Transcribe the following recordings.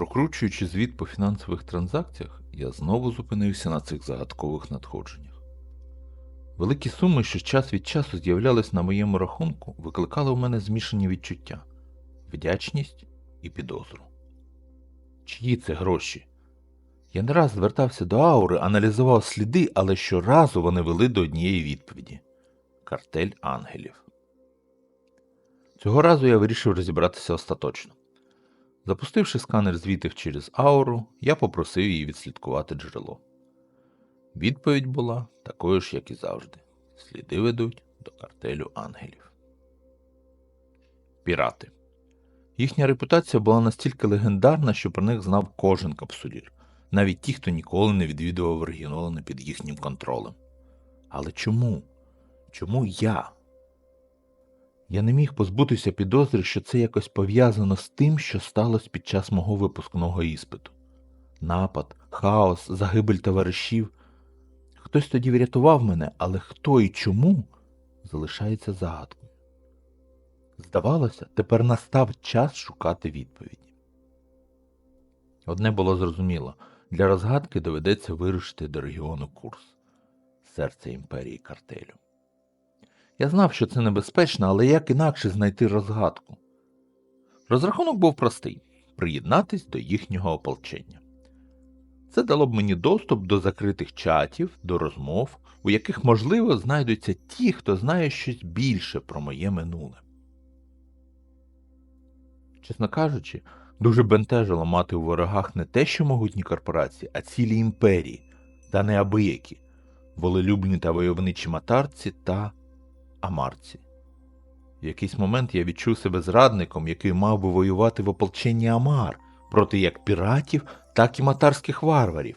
Прокручуючи звіт по фінансових транзакціях, я знову зупинився на цих загадкових надходженнях. Великі суми, що час від часу з'являлись на моєму рахунку, викликали у мене змішані відчуття вдячність і підозру. Чиї це гроші? Я не раз звертався до аури, аналізував сліди, але щоразу вони вели до однієї відповіді картель ангелів. Цього разу я вирішив розібратися остаточно. Запустивши сканер звітів через ауру, я попросив її відслідкувати джерело. Відповідь була такою ж, як і завжди. Сліди ведуть до картелю ангелів. Пірати. Їхня репутація була настільки легендарна, що про них знав кожен капсулір, навіть ті, хто ніколи не відвідував регіони під їхнім контролем. Але чому? Чому я? Я не міг позбутися підозри, що це якось пов'язано з тим, що сталося під час мого випускного іспиту. Напад, хаос, загибель товаришів. Хтось тоді врятував мене, але хто і чому залишається загадкою. Здавалося, тепер настав час шукати відповіді. Одне було зрозуміло для розгадки доведеться вирушити до регіону Курс, серце імперії картелю. Я знав, що це небезпечно, але як інакше знайти розгадку. Розрахунок був простий приєднатись до їхнього ополчення. Це дало б мені доступ до закритих чатів, до розмов, у яких, можливо, знайдуться ті, хто знає щось більше про моє минуле. Чесно кажучи, дуже бентежило мати у ворогах не те, що могутні корпорації, а цілі імперії, та неабиякі, волелюбні та войовничі матарці та амарці. В якийсь момент я відчув себе зрадником, який мав би воювати в ополченні Амар проти як піратів, так і матарських варварів,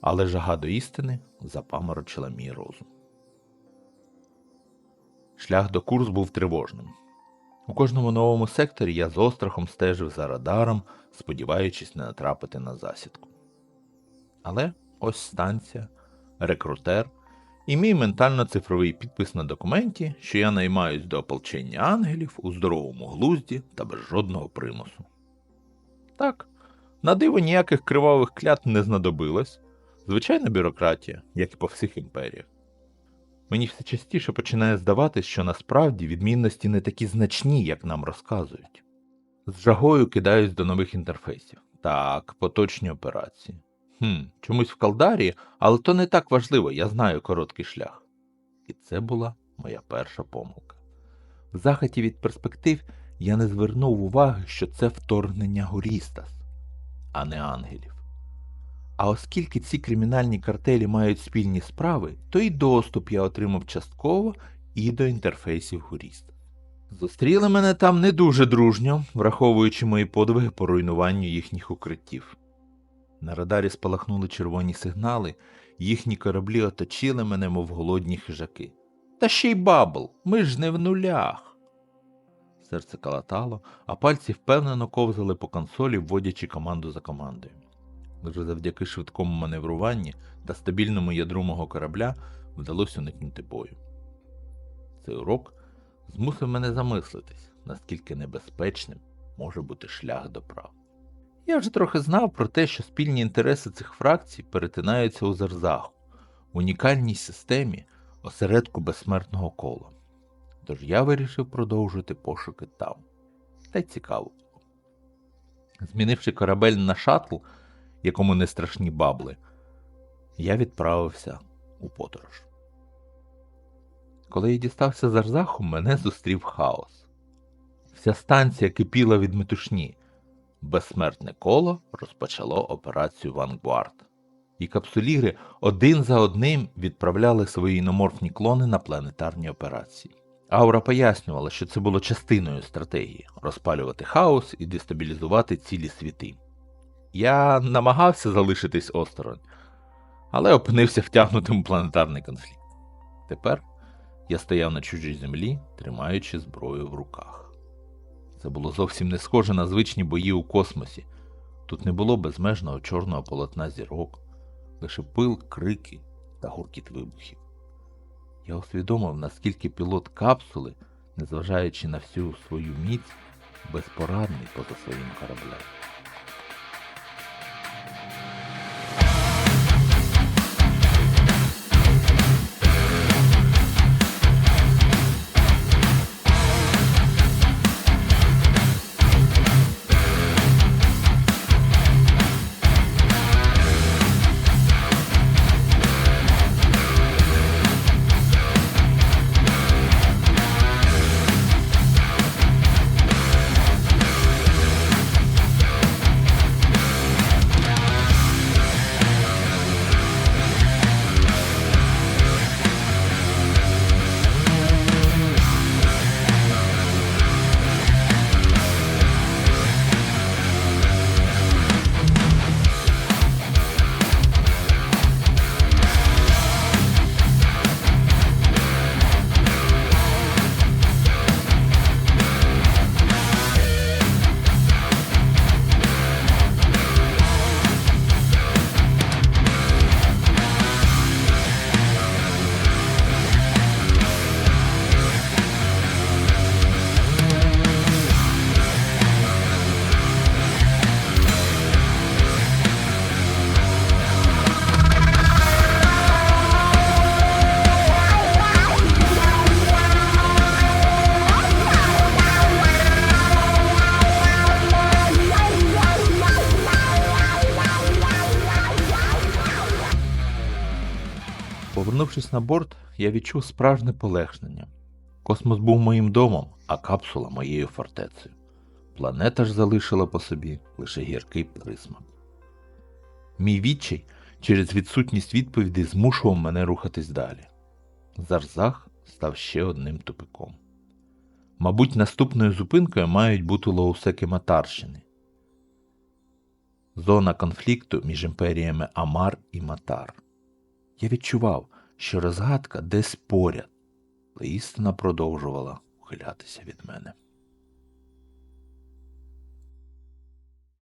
але жага до істини запаморочила мій розум. Шлях до курс був тривожним. У кожному новому секторі я з острахом стежив за радаром, сподіваючись не натрапити на засідку. Але ось станція, рекрутер і мій ментально-цифровий підпис на документі, що я наймаюсь до ополчення ангелів у здоровому глузді та без жодного примусу. Так, на диво ніяких кривавих клят не знадобилось. Звичайна бюрократія, як і по всіх імперіях. Мені все частіше починає здаватись, що насправді відмінності не такі значні, як нам розказують. З жагою кидаюсь до нових інтерфейсів. Так, поточні операції. Хм, чомусь в Калдарі, але то не так важливо, я знаю короткий шлях. І це була моя перша помилка. В захаті від перспектив я не звернув уваги, що це вторгнення Горістас, а не ангелів. А оскільки ці кримінальні картелі мають спільні справи, то і доступ я отримав частково і до інтерфейсів Горістас. Зустріли мене там не дуже дружньо, враховуючи мої подвиги по руйнуванню їхніх укриттів. На радарі спалахнули червоні сигнали, їхні кораблі оточили мене, мов голодні хижаки. Та ще й бабл, ми ж не в нулях. Серце калатало, а пальці впевнено ковзали по консолі, вводячи команду за командою. Лише завдяки швидкому маневруванні та стабільному ядру мого корабля вдалося уникнути бою. Цей урок змусив мене замислитись, наскільки небезпечним може бути шлях до прав. Я вже трохи знав про те, що спільні інтереси цих фракцій перетинаються у Зарзаху, унікальній системі осередку безсмертного кола. Тож я вирішив продовжити пошуки там. Та й цікаво. Змінивши корабель на шаттл, якому не страшні бабли, я відправився у подорож. Коли я дістався з Арзаху, мене зустрів хаос. Вся станція кипіла від метушні. Безсмертне коло розпочало операцію Вангуард. І капсуліри один за одним відправляли свої іноморфні клони на планетарні операції. Аура пояснювала, що це було частиною стратегії розпалювати хаос і дестабілізувати цілі світи. Я намагався залишитись осторонь, але опинився втягнутим у планетарний конфлікт. Тепер я стояв на чужій землі, тримаючи зброю в руках. Це було зовсім не схоже на звичні бої у космосі. Тут не було безмежного чорного полотна зірок, лише пил, крики та гуркіт вибухів. Я усвідомив, наскільки пілот капсули, незважаючи на всю свою міць, безпорадний поза своїм кораблем. Піднявшись на борт, я відчув справжнє полегшення. Космос був моїм домом, а капсула моєю фортецею. Планета ж залишила по собі лише гіркий присмак. Мій відчай через відсутність відповідей змушував мене рухатись далі. Зарзах став ще одним тупиком. Мабуть, наступною зупинкою мають бути лоусеки Матарщини. Зона конфлікту між імперіями Амар і Матар. Я відчував, що розгадка десь поряд, але істина продовжувала ухилятися від мене.